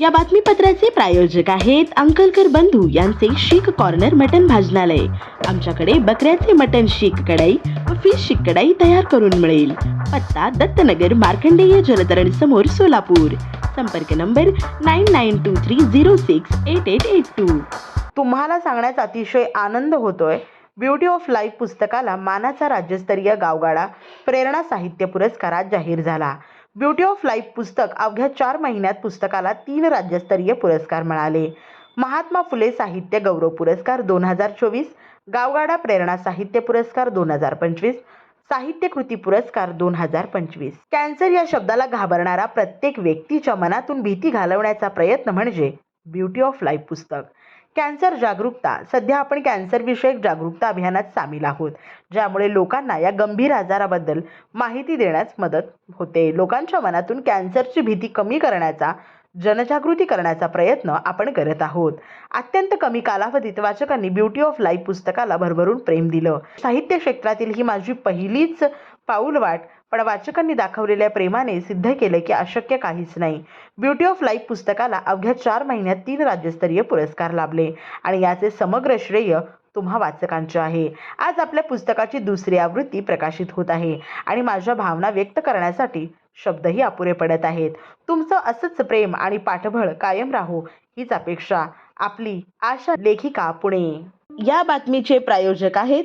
या बातमीपत्राचे प्रायोजक आहेत अंकलकर बंधू यांचे शीख कॉर्नर मटन भाजनालय. आमच्याकडे बकऱ्याचे मटन शीख कढाई व फिश शीख कढाई तयार करून मिळेल. पत्ता दत्तनगर मार्कंडेय जलतरण समोर सोलापूर. संपर्क number nine nine two three zero six eight eight eight two तुम्हाला सांगण्याचा अतिशय आनंद होतोय. ब्युटी ऑफ लाईफ पुस्तकाला मानाचा राज्यस्तरीय गावगाडा प्रेरणा साहित्य पुरस्कारात जाहीर झाला. ब्युटी ऑफ लाईफ पुस्तक अवघ्या चार महिन्यात पुस्तकाला तीन राज्यस्तरीय पुरस्कार मिळाले. महात्मा फुले साहित्य गौरव पुरस्कार दोन हजार चोवीस गावगाडा प्रेरणा साहित्य पुरस्कार दोन हजार पंचवीस साहित्य कृती पुरस्कार दोन हजार पंचवीस. कॅन्सर या शब्दाला घाबरणारा प्रत्येक व्यक्तीच्या मनातून भीती घालवण्याचा प्रयत्न म्हणजे ब्युटी ऑफ लाईफ पुस्तक. कॅन्सर जागरूकता. सध्या आपण कॅन्सर विषयक जागरूकता अभियानात सामील आहोत ज्यामुळे लोकांना या गंभीर आजाराबद्दल माहिती देण्यास मदत होते. लोकांच्या मनातून कॅन्सरची भीती कमी करण्याचा जनजागृती करण्याचा प्रयत्न आपण करत आहोत. अत्यंत कमी कालावधीत वाचकांनी ब्युटी ऑफ लाईफ पुस्तकाला भरभरून प्रेम दिलं. साहित्य क्षेत्रातील ही माझी पहिलीच पाऊलवाट पण वाचकांनी दाखवलेल्या प्रेमाने सिद्ध केलं की अशक्य काहीच नाही. ब्युटी ऑफ लाईफ पुस्तकाला अवघ्या चार महिन्यात तीन राज्यस्तरीय पुरस्कार लाभले आणि याचे समग्र श्रेय तुम्हा वाचकांचे आहे. आज आपल्या पुस्तकाची दुसरी आवृत्ती प्रकाशित होत आहे आणि माझ्या भावना व्यक्त करण्यासाठी शब्दही अपुरे पडत आहेत. तुमचं असंच प्रेम आणि पाठबळ कायम राहो हीच अपेक्षा. आपली आशा लेखिका पुणे. या बातमीचे प्रायोजक आहेत